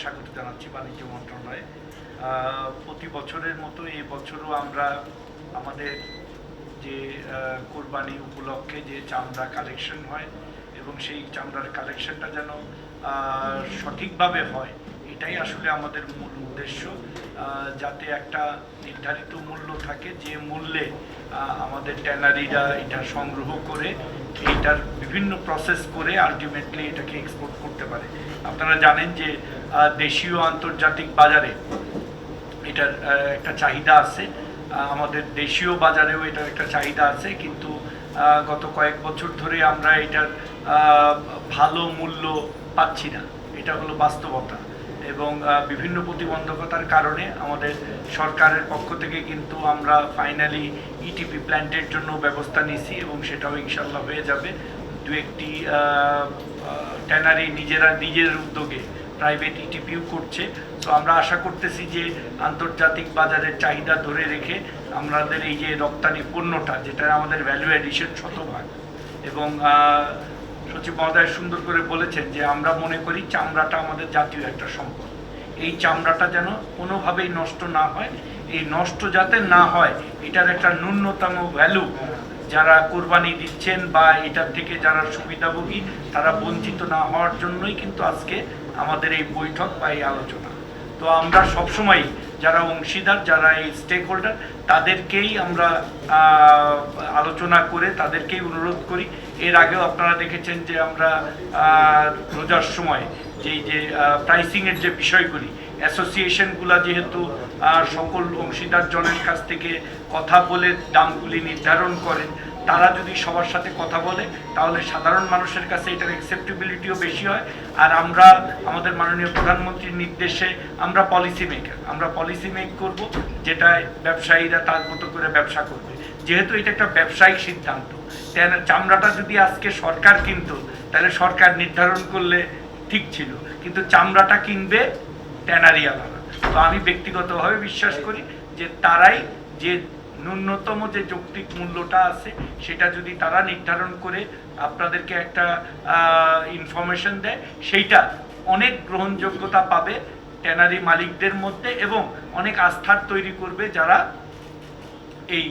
স্বাগত জানাচ্ছি বাণিজ্য মন্ত্রণালয়ে। প্রতি বছরের মতো এই বছরও আমরা আমাদের যে কোরবানি উপলক্ষে যে চামড়া কালেকশন হয় এবং সেই চামড়ার কালেকশনটা যেন সঠিকভাবে হয়, এটাই আসলে আমাদের মূল উদ্দেশ্য। যাতে একটা নির্ধারিত মূল্য থাকে, যে মূল্যে আমাদের ট্যানারিরা এটা সংগ্রহ করে এটার বিভিন্ন প্রসেস করে আলটিমেটলি এটাকে এক্সপোর্ট করতে পারে। আপনারা জানেন যে দেশীয় আন্তর্জাতিক বাজারে এটার একটা চাহিদা আছে। আমাদের দেশীয় বাজারেও এটার একটা চাহিদা আছে, কিন্তু গত কয়েক বছর ধরে আমরা এটার ভালো মূল্য পাচ্ছি না। এটা হলো বাস্তবতা। এবং বিভিন্ন প্রতিবন্ধকতার কারণে আমাদের সরকারের পক্ষ থেকে কিন্তু আমরা ফাইনালি ইটিপি প্ল্যান্টের জন্য ব্যবস্থা নিছি এবং সেটাও ইনশাল্লাহ হয়ে যাবে। দু একটি ট্যানারি নিজেরা, নিজের উদ্যোগে প্রাইভেট ইটিপিও করছে। তো আমরা আশা করতেছি যে আন্তর্জাতিক বাজারের চাহিদা ধরে রেখে আমাদের এই যে রপ্তানি পণ্যটা, যেটা আমাদের ভ্যালু এডিশন শতভাগ। এবং সচিব মহোদয় সুন্দর করে বলেছেন যে আমরা মনে করি চামড়াটা আমাদের জাতীয় একটা সম্পদ। এই চামড়াটা যেন কোনোভাবেই নষ্ট না হয়। এই নষ্ট যাতে না হয়, এটার একটা ন্যূনতম ভ্যালু যারা কোরবানি দিচ্ছেন বা এটার থেকে যারা সুবিধাভোগী, তারা বঞ্চিত না হওয়ার জন্যই কিন্তু আজকে আমাদের এই বৈঠক বা এই আলোচনা। তো আমরা সবসময় যারা অংশীদার, যারা এই স্টেক হোল্ডার তাদেরকেই আমরা আলোচনা করে তাদেরকেই অনুরোধ করি। এর আগেও আপনারা দেখেছেন যে আমরা রোজার সময় যেই যে প্রাইসিংয়ের যে বিষয়গুলি অ্যাসোসিয়েশনগুলা যেহেতু সকল অংশীদার জনের কাছ থেকে কথা বলে দামগুলি নির্ধারণ করেন তারা যদি সবার সাথে কথা বলে, তাহলে সাধারণ মানুষের কাছে এটার অ্যাকসেপ্টেবিলিটিও বেশি হয়। আর আমরা, আমাদের মাননীয় প্রধানমন্ত্রীর নির্দেশে আমরা পলিসি মেকার আমরা পলিসি মেক করব, যেটা ব্যবসায়ীরা তার মতো করে ব্যবসা করবে। যেহেতু এটা একটা ব্যবসায়িক সিদ্ধান্ত চামড়াটা যদি আজকে সরকার কিনতো, তাহলে সরকার নির্ধারণ করলে ঠিক ছিল। কিন্তু চামড়াটা কিনবে ট্যানারিয়ালারা। তো আমি ব্যক্তিগতভাবে বিশ্বাস করি যে তারাই যে ন্যূনতম যে যৌক্তিক মূল্যটা আছে, সেটা যদি তারা নির্ধারণ করে আপনাদেরকে একটা ইনফরমেশন দেয়, সেইটা অনেক গ্রহণযোগ্যতা পাবে ট্যানারি মালিকদের মধ্যে এবং অনেক আস্থার তৈরি করবে যারা এই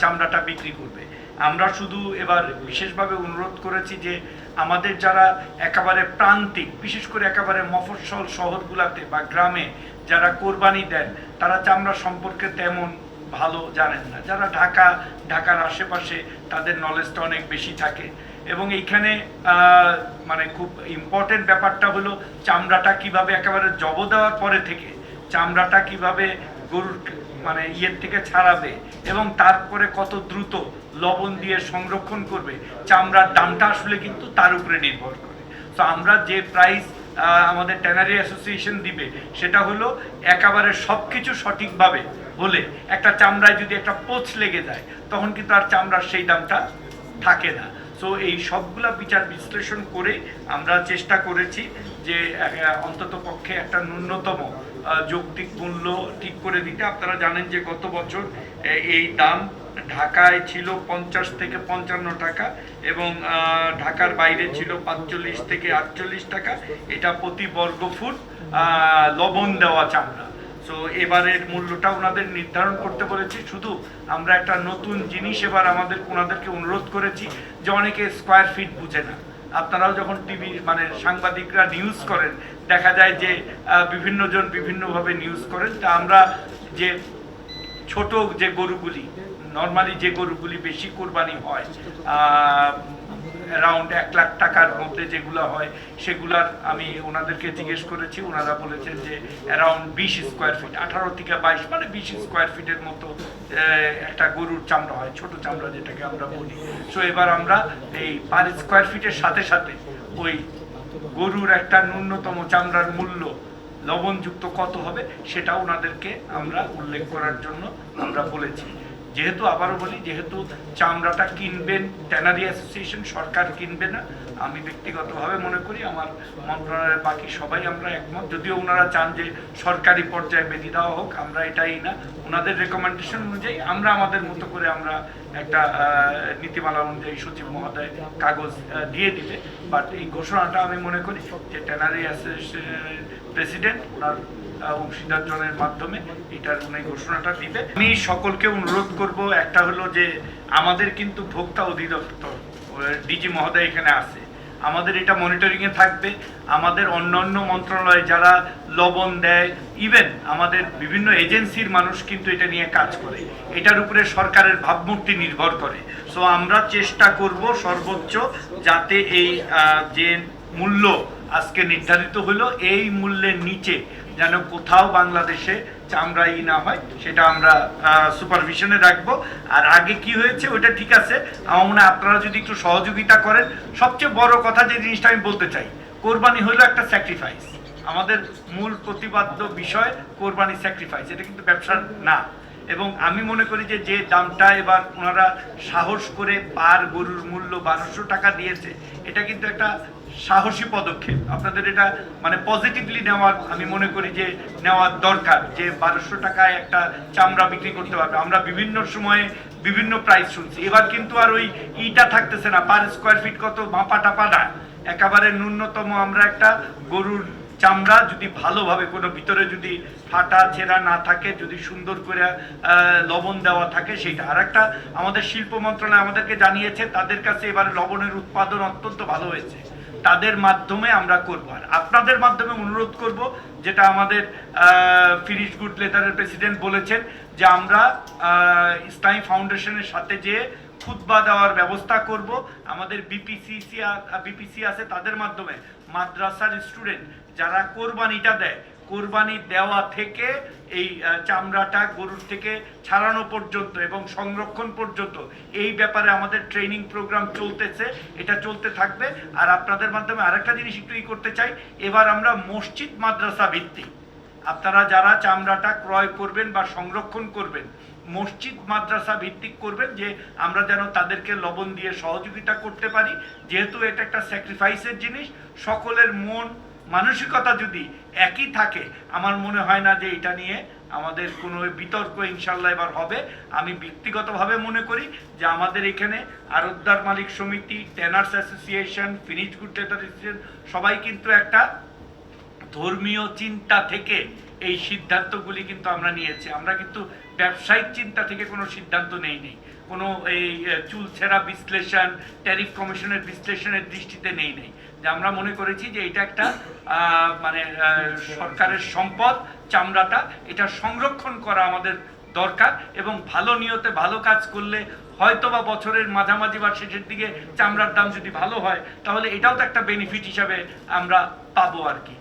চামড়াটা বিক্রি করবে। আমরা শুধু এবার বিশেষভাবে অনুরোধ করেছি যে আমাদের যারা একেবারে প্রান্তিক, বিশেষ করে একেবারে মফস্বল শহরগুলাতে বা গ্রামে যারা কোরবানি দেন, তারা চামড়া সম্পর্কে তেমন ভালো জানেন না। যারা ঢাকা, ঢাকার আশেপাশে তাদের নলেজটা অনেক বেশি থাকে। এবং এইখানে মানে খুব ইম্পর্টেন্ট ব্যাপারটা হলো চামড়াটা কীভাবে একেবারে জব দেওয়ার পরে থেকে চামড়াটা কীভাবে গরুর মানে ইয়ের থেকে ছাড়াবে এবং তারপরে কত দ্রুত লবণ দিয়ে সংরক্ষণ করবে, চামড়ার দামটা আসলে কিন্তু তার উপরে নির্ভর করে। তো আমরা যে প্রাইস আমাদের ট্যানারি অ্যাসোসিয়েশন দিবে, সেটা হলো একেবারে সব কিছু সঠিকভাবে হলে একটা চামড়ায় যদি একটা পোচ লেগে যায়, তখন কিন্তু আর চামড়ার সেই দামটা থাকে না। সো এই সবগুলা বিচার বিশ্লেষণ করে আমরা চেষ্টা করেছি যে অন্তত পক্ষে একটা ন্যূনতম যৌক্তিক মূল্য ঠিক করে দিতে। আপনারা জানেন যে গত বছর এই দাম ঢাকায় ছিল পঞ্চাশ থেকে পঞ্চান্ন টাকা এবং ঢাকার বাইরে ছিল পাঁচচল্লিশ থেকে আটচল্লিশ টাকা। এটা প্রতি বর্গ ফুট লবণ দেওয়া চামড়া। তো এবারের মূল্যটা ওনাদের নির্ধারণ করতে বলেছি। শুধু আমরা একটা নতুন জিনিস এবার আমাদের ওনাদেরকে অনুরোধ করেছি যে অনেকে স্কোয়ার ফিট বুঝে না। আপনারাও যখন টিভি মানে সাংবাদিকরা নিউজ করেন দেখা যায় যে আহ, বিভিন্ন জন বিভিন্নভাবে নিউজ করেন। তা আমরা যে ছোট যে গরুগুলি নর্মালি যে গরুগুলি বেশি কোরবানি হয় অ্যারাউন্ড এক লাখ টাকার মধ্যে যেগুলো হয়, সেগুলার আমি ওনাদেরকে জিজ্ঞেস করেছি। ওনারা বলেছেন যে অ্যারাউন্ড বিশ স্কোয়ার ফিট আঠারো থেকে বাইশ মানে বিশ স্কোয়ার ফিটের মতো একটা গরুর চামড়া হয়, ছোট চামড়া যেটাকে আমরা বলি। সো এবার আমরা এই পার স্কোয়ার ফিটের সাথে সাথে ওই গরুর একটা ন্যূনতম চামড়ার মূল্য লবণযুক্ত কত হবে, সেটা ওনাদেরকে আমরা উল্লেখ করার জন্য আমরা বলেছি। যেহেতু আবারও বলি, যেহেতু চামড়াটা কিনবেন, ট্যানারি অ্যাসোসিয়েশন সরকার কিনবে না, আমি ব্যক্তিগতভাবে মনে করি আমার মন্ত্রণালয়ের বাকি সবাই আমরা একমত। যদিও ওনারা চান যে সরকারি পর্যায়ে বেঁধে দেওয়া হোক, আমরা এটাই না। ওনাদের রেকমেন্ডেশন অনুযায়ী আমরা আমাদের মতো করে আমরা একটা নীতিমালা অনুযায়ী সচিব মহোদয় কাগজ দিয়ে দিবে। বাট এই ঘোষণাটা আমি মনে করি যে ট্যানারি অ্যাসোসিয়েশনের প্রেসিডেন্ট ওনার আহ, অংশীদার জনের মাধ্যমে এটার উনি ঘোষণাটা দিবে। আমি সকলকে অনুরোধ করব একটা হলো যে আমাদের কিন্তু ভোক্তা অধিদপ্তর ডিজি মহোদয় এখানে আছে। আমাদের এটা মনিটরিং এ থাকবে। আমাদের অন্যান্য মন্ত্রণালয় যারা লবণ দেয় ইভেন আমাদের বিভিন্ন এজেন্সির মানুষ কিন্তু এটা নিয়ে কাজ করে। এটার উপরে সরকারের ভাবমূর্তি নির্ভর করে। সো আমরা চেষ্টা করব সর্বোচ্চ যাতে এই যে মূল্য আজকে নির্ধারিত হলো, এই মূল্যের নিচে যেন কোথাও বাংলাদেশে চামড়া ই না হয়, সেটা আমরা সুপারভিশনে রাখব। আর আগে কি হয়েছে, ওটা ঠিক আছে। আমার মনে হয় আপনারা যদি একটু সহযোগিতা করেন, সবচেয়ে বড় কথা যে জিনিসটা আমি বলতে চাই, কোরবানি হলো একটা স্যাক্রিফাইস আমাদের মূল প্রতিপাদ্য বিষয়, কোরবানি স্যাক্রিফাইস এটা কিন্তু ব্যবসা না। এবং আমি মনে করি যে যে দামটা এবার ওনারা সাহস করে পার গরুর মূল্য বারোশো টাকা দিয়েছে, এটা কিন্তু একটা সাহসী পদক্ষেপ। আপনাদের এটা মানে পজিটিভলি নেওয়ার আমি মনে করি যে নেওয়ার দরকার, যে বারোশো টাকায় একটা চামড়া বিক্রি করতে পারবে। আমরা বিভিন্ন সময়ে বিভিন্ন প্রাইস শুনছি। এবার কিন্তু আর ওই ইটা থাকতেছে না। পার স্কোয়ার ফিট কত মাপা টাপা না। একেবারে ন্যূনতম আমরা একটা গরুর চামড়া যদি ভালোভাবে কোনো ভিতরে যদি ফাটা ছেঁড়া না থাকে, যদি সুন্দর করে লবণ দেওয়া থাকে সেটা আর একটা আমাদের শিল্প মন্ত্রণালয় আমাদেরকে জানিয়েছে, তাদের কাছে এবার লবণের উৎপাদন অত্যন্ত ভালো হয়েছে। তাদের মাধ্যমে আমরা করব। আর আপনাদের মাধ্যমে অনুরোধ করব, যেটা আমাদের ফিরিশ গুড লেদারের প্রেসিডেন্ট বলেছেন, যে আমরা ইসলামী ফাউন্ডেশনের সাথে যে খুতবা দেওয়ার ব্যবস্থা করব, আমাদের বিপিসিসি বিপিসি আছে তাদের মাধ্যমে। মাদ্রাসার স্টুডেন্ট যারা কোরবানিটা দেয় কোরবানি দেওয়া থেকে এই চামড়াটা গরুর থেকে ছাড়ানো পর্যন্ত এবং সংরক্ষণ পর্যন্ত এই ব্যাপারে আমাদের ট্রেনিং প্রোগ্রাম চলতেছে, এটা চলতে থাকবে। আর আপনাদের মাধ্যমে আরেকটা জিনিস একটু ই করতে চাই, এবার আমরা মসজিদ মাদ্রাসা ভিত্তিক। আপনারা যারা চামড়াটা ক্রয় করবেন বা সংরক্ষণ করবেন, মসজিদ মাদ্রাসা ভিত্তিক করবেন যে আমরা যেন তাদেরকে লবণ দিয়ে সহযোগিতা করতে পারি। যেহেতু এটা একটা স্যাক্রিফাইসের জিনিস, সকলের মন মানসিকতা যদি একই থাকে, আমার মনে হয় না যে এটা নিয়ে আমাদের কোনো বিতর্ক ইনশাল্লাহ এবার হবে। আমি ব্যক্তিগতভাবে মনে করি যে আমাদের এখানে আরবদার মালিক সমিতি tanners association, finish good association, সবাই কিন্তু একটা ধর্মীয় চিন্তা থেকে এই সিদ্ধান্তগুলি কিন্তু আমরা নিয়েছি। আমরা কিন্তু ব্যবসায়িক চিন্তা থেকে কোনো সিদ্ধান্ত নেই নেই কোনো এই আহ, চুলছেরা বিশ্লেষণ ট্যারিফ কমিশনের বিশ্লেষণের দৃষ্টিতে নেই নেই। যে আমরা মনে করেছি যে এটা একটা মানে সরকারের সম্পদ চামড়াটা এটা সংরক্ষণ করা আমাদের দরকার এবং ভালো নিয়তে ভালো কাজ করলে হয়তো বা বছরের মাঝামাঝি বা শেষের দিকে চামড়ার দাম যদি ভালো হয় তাহলে এটাও তো একটা বেনিফিট হিসাবে আমরা পাবো আর কি।